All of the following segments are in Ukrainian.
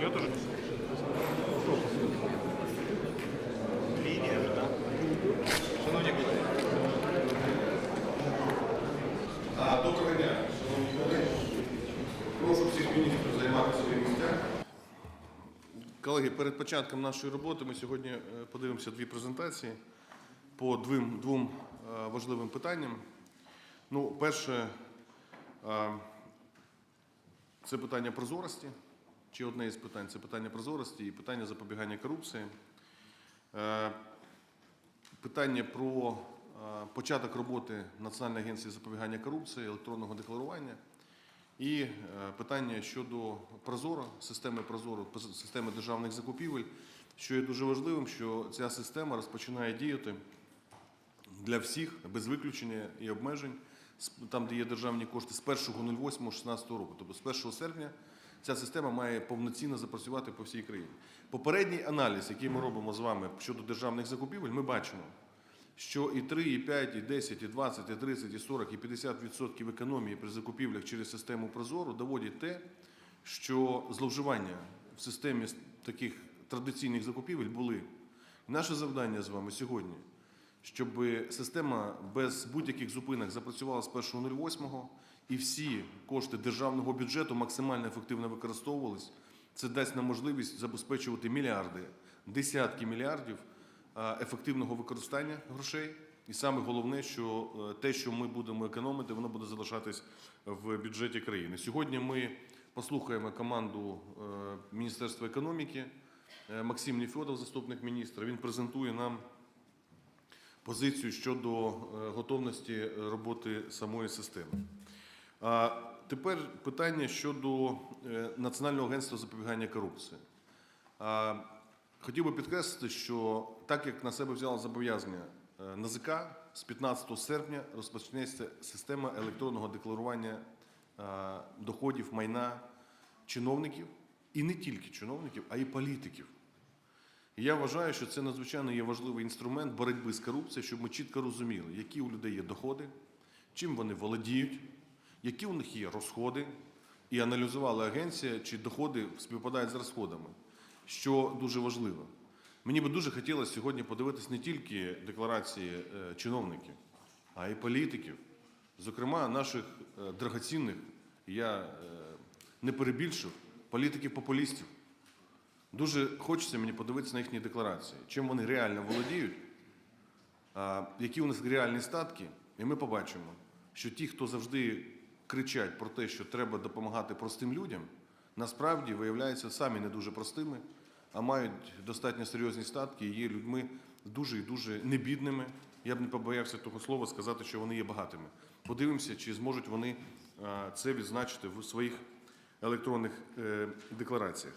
Я тоже. Лінія, так? Шановні колеги. Доброго дня. Прошу всіх міністрів займати свої місця. Колеги, перед початком нашої роботи ми сьогодні е, подивимося дві презентації по двом, двом е, важливим питанням. Ну, перше, е, це питання прозорості, чи одне із питань це питання прозорості і питання запобігання корупції. Е, Питання про е, початок роботи Національної агенції запобігання корупції, електронного декларування і е, питання щодо Прозоро, системи Прозоро, системи державних закупівель, що є дуже важливим, що ця система розпочинає діяти для всіх без виключення і обмежень, там, де є державні кошти, з 1.08.16 року. Тобто з 1 серпня ця система має повноцінно запрацювати по всій країні. Попередній аналіз, який ми робимо з вами щодо державних закупівель, ми бачимо, що і 3, і 5, і 10, і 20, і 30, і 40, і 50% економії при закупівлях через систему Прозоро доводять те, що зловживання в системі таких традиційних закупівель були. Наше завдання з вами сьогодні, щоб система без будь-яких зупинок запрацювала з 1.08 і всі кошти державного бюджету максимально ефективно використовувались. Це дасть нам можливість забезпечувати мільярди, десятки мільярдів ефективного використання грошей. І саме головне, що е, те, що ми будемо економити, воно буде залишатись в бюджеті країни. Сьогодні ми послухаємо команду е, Міністерства економіки. Е, Максим Нефьодов, заступник міністра, він презентує нам позицію щодо е, готовності роботи самої системи. Тепер питання щодо е, Національного агентства запобігання корупції. Хотів би підкреслити, що так як на себе взяло зобов'язання е, НАЗК, з 15 серпня розпочнеться система електронного декларування доходів майна чиновників, і не тільки чиновників, а й політиків. І я вважаю, що це надзвичайно є важливий інструмент боротьби з корупцією, щоб ми чітко розуміли, які у людей є доходи, чим вони володіють, які у них є розходи, і аналізувала агенція, чи доходи співпадають з розходами, що дуже важливо. Мені би дуже хотілося сьогодні подивитись не тільки декларації е, чиновників, а й політиків, зокрема наших е, драгоцінних, я е, не перебільшив, політиків-популістів. Дуже хочеться мені подивитися на їхні декларації, чим вони реально володіють, які у них реальні статки, і ми побачимо, що ті, хто завжди кричать про те, що треба допомагати простим людям, насправді виявляються самі не дуже простими, а мають достатньо серйозні статки і є людьми дуже і дуже небідними. Я б не побоявся того слова сказати, що вони є багатими. Подивимося, чи зможуть вони це відзначити в своїх електронних е, деклараціях.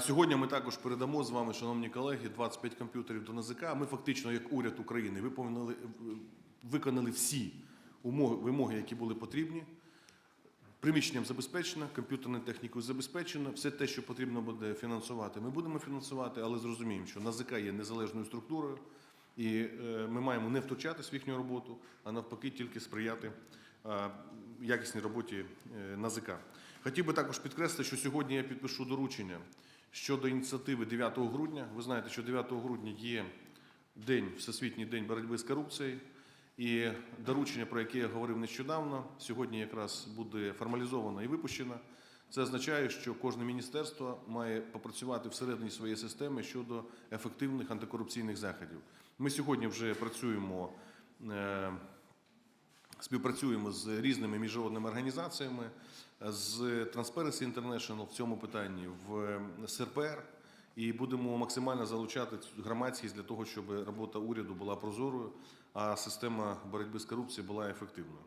Сьогодні ми також передамо з вами, шановні колеги, 25 комп'ютерів до НАЗК. Ми фактично, як уряд України, виконали всі умови, вимоги, які були потрібні. Приміщенням забезпечено, комп'ютерною технікою забезпечено. Все те, що потрібно буде фінансувати, ми будемо фінансувати, але зрозуміємо, що НАЗК є незалежною структурою, і е, ми маємо не втручатись в їхню роботу, а навпаки, тільки сприяти е, якісній роботі е, НАЗК. Хотів би також підкреслити, що сьогодні я підпишу доручення щодо ініціативи 9 грудня. Ви знаєте, що 9 грудня є день, Всесвітній день боротьби з корупцією. І доручення, про яке я говорив нещодавно, сьогодні якраз буде формалізовано і випущено. Це означає, що кожне міністерство має попрацювати всередині своєї системи щодо ефективних антикорупційних заходів. Ми сьогодні вже працюємо. е, Співпрацюємо з різними міжнародними організаціями, з Transparency International в цьому питанні, в СРПР, і будемо максимально залучати громадськість для того, щоб робота уряду була прозорою, а система боротьби з корупцією була ефективною.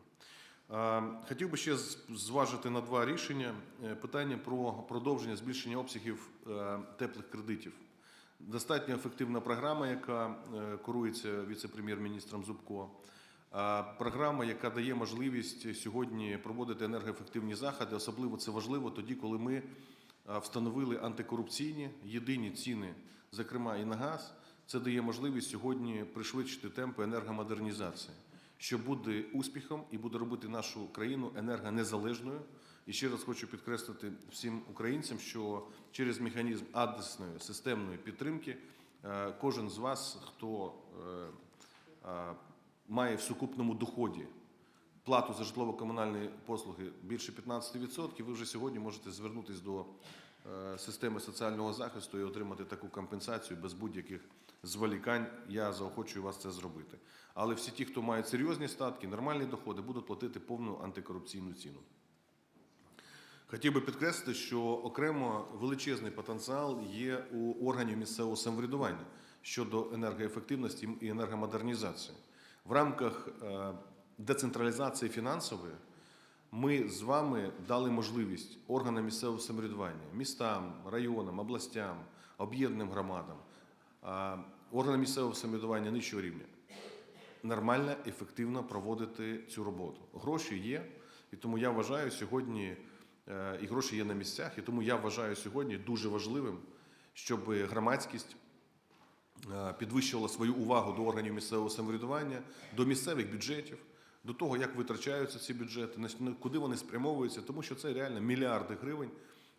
Хотів би ще зважити на два рішення Е, питання про продовження збільшення обсягів е, теплих кредитів. Достатньо ефективна програма, яка е, курується віце-прем'єр-міністром Зубко. Програма, яка дає можливість сьогодні проводити енергоефективні заходи, особливо це важливо тоді, коли ми встановили антикорупційні єдині ціни, зокрема і на газ. Це дає можливість сьогодні пришвидшити темпи енергомодернізації, що буде успіхом і буде робити нашу країну енергонезалежною І ще раз хочу підкреслити всім українцям, що через механізм адресної системної підтримки е, кожен з вас, хто е, е, має в сукупному доході плату за житлово-комунальні послуги більше 15%, ви вже сьогодні можете звернутися до е, системи соціального захисту і отримати таку компенсацію без будь-яких зволікань. Я заохочую вас це зробити. Але всі ті, хто мають серйозні статки, нормальні доходи, будуть платити повну антикорупційну ціну. Хотів би підкреслити, що окремо величезний потенціал є у органів місцевого самоврядування щодо енергоефективності і енергомодернізації. В рамках е, децентралізації фінансової ми з вами дали можливість органам місцевого самоврядування, містам, районам, областям, об'єднаним громадам, органам місцевого самоврядування нижчого рівня нормально, ефективно проводити цю роботу. Гроші є, і тому я вважаю сьогодні, е, і гроші є на місцях, і тому я вважаю сьогодні дуже важливим, щоб громадськість е, підвищувала свою увагу до органів місцевого самоврядування, до місцевих бюджетів, до того, як витрачаються ці бюджети, куди вони спрямовуються, тому що це реально мільярди гривень,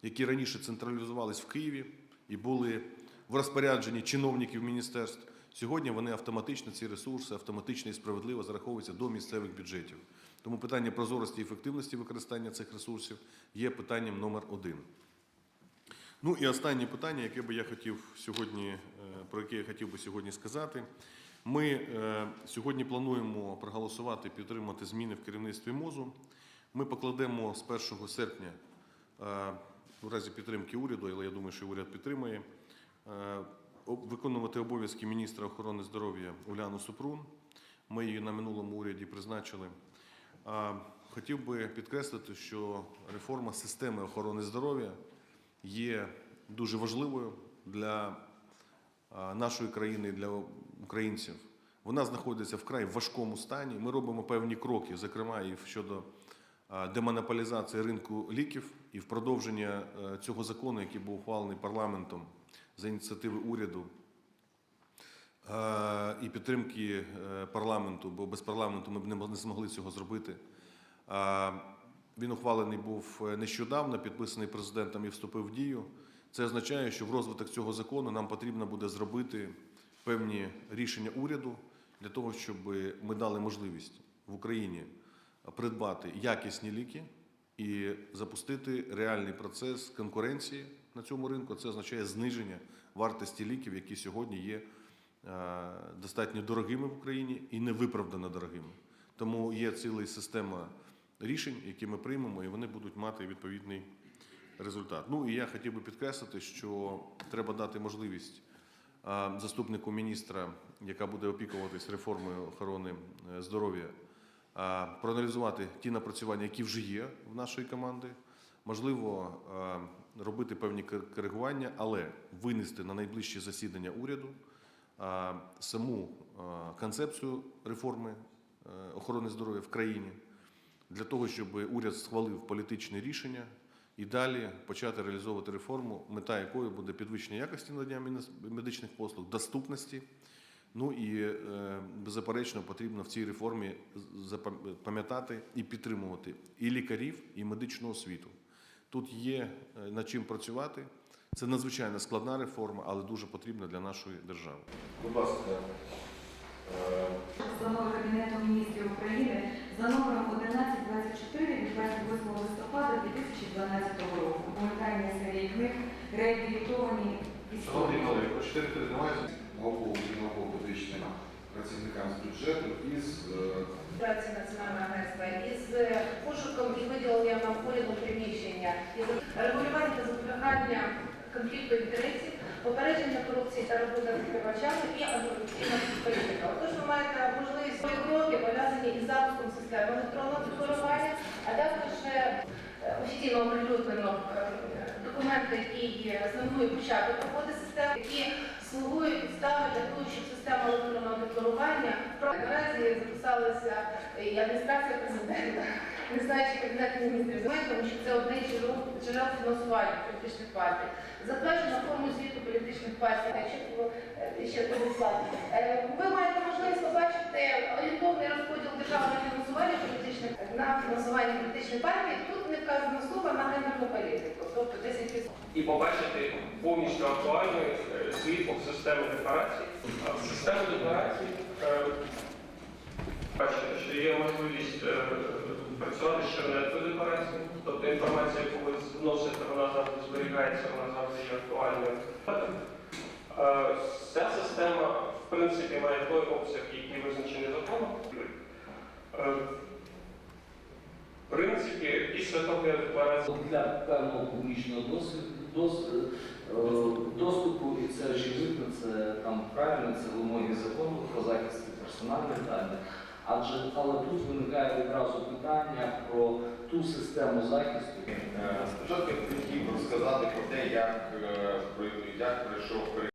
які раніше централізувались в Києві і були в розпорядженні чиновників міністерств. Сьогодні вони автоматично, ці ресурси автоматично і справедливо зараховуються до місцевих бюджетів. Тому питання прозорості і ефективності використання цих ресурсів є питанням номер один. Ну і останнє питання, яке би я хотів сьогодні, е, про яке я хотів би сьогодні сказати. Ми е, сьогодні плануємо проголосувати, підтримати зміни в керівництві МОЗу. Ми покладемо з 1 серпня, е, у разі підтримки уряду, але я думаю, що уряд підтримує, е, виконувати обов'язки міністра охорони здоров'я Уляну Супрун. Ми її на минулому уряді призначили. А, Хотів би підкреслити, що реформа системи охорони здоров'я є дуже важливою для нашої країни, для українців. Вона знаходиться вкрай важкому стані. Ми робимо певні кроки, зокрема і щодо демонополізації ринку ліків і в продовження е, цього закону, який був ухвалений парламентом за ініціативи уряду і підтримки е, парламенту, бо без парламенту ми б не змогли цього зробити. Він ухвалений був е, нещодавно, підписаний президентом і вступив в дію. Це означає, що в розвиток цього закону нам потрібно буде зробити певні рішення уряду для того, щоб ми дали можливість в Україні придбати якісні ліки і запустити реальний процес конкуренції на цьому ринку. Це означає зниження вартості ліків, які сьогодні є е, достатньо дорогими в Україні і невиправдано дорогими. Тому є ціла система рішень, які ми приймемо, і вони будуть мати відповідний результат. Ну і я хотів би підкреслити, що треба дати можливість заступнику міністра, яка буде опікуватись реформою охорони е, здоров'я, проаналізувати ті напрацювання, які вже є в нашої команди. Можливо, робити певні кор- коригування, але винести на найближче засідання уряду саму концепцію реформи е, охорони здоров'я в країні для того, щоб уряд схвалив політичне рішення і далі почати реалізовувати реформу, мета якої буде підвищення якості надання медичних послуг, доступності. Ну і е, беззаперечно потрібно в цій реформі пам'ятати і підтримувати і лікарів, і медичну освіту. Тут є е, над чим працювати. Це надзвичайно складна реформа, але дуже потрібна для нашої держави. Будь ласка, е, Постанова Кабінету міністрів України за номером 1124 від 28 листопада 2012 року. Гуманітарні серії книг реабілітовані шановні колеги, про 4 немає. Науково і науково-педагогічним працівникам з бюджету із е, Праці Національного агентства із пошуком і виділенням нам уряду приміщення, із регулювання та запобігання конфлікту інтересів, попередження корупції та роботи з викривачами і антикорупційна політика. Отож, ви маєте можливість свої кроки пов'язані із запуском системи електронного декларування, а також е, офіційно оприлюднено е, документи, які є основною початок роботи системи, які слугують підстави для того, щоб система електронного декларування наразі записалася і адміністрація президента, не знаю, чи кабінет міністрів тому що це одне із джерел фінансування політичних партій. Затверджено політичних партій, якщо було е, ще. Е, Ви маєте можливість побачити орієнтовний розподіл державного фінансування політичних на фінансування політичних партій. Тут не вказано слово на гендерну політику, тобто 10 і побачити повністю актуальний е, світло в систему декларацій. А в систему декларацій е, бачите, що є можливість е, працювати з чернетою декларацією, тобто інформація, яку ви вносите, вона завжди зберігається, вона завжди є актуальною. Е, Ця система, в принципі, має той обсяг, який визначений законом. Е, В принципі, після того, як декларація для певного публічного досвіду, дос, е, доступу, і це очевидно, це там правильно, це вимоги закону про захист персональних даних. Адже але тут виникає відразу питання про ту систему захисту. Е, Спочатку я хотів розказати про те, як, е, як пройшов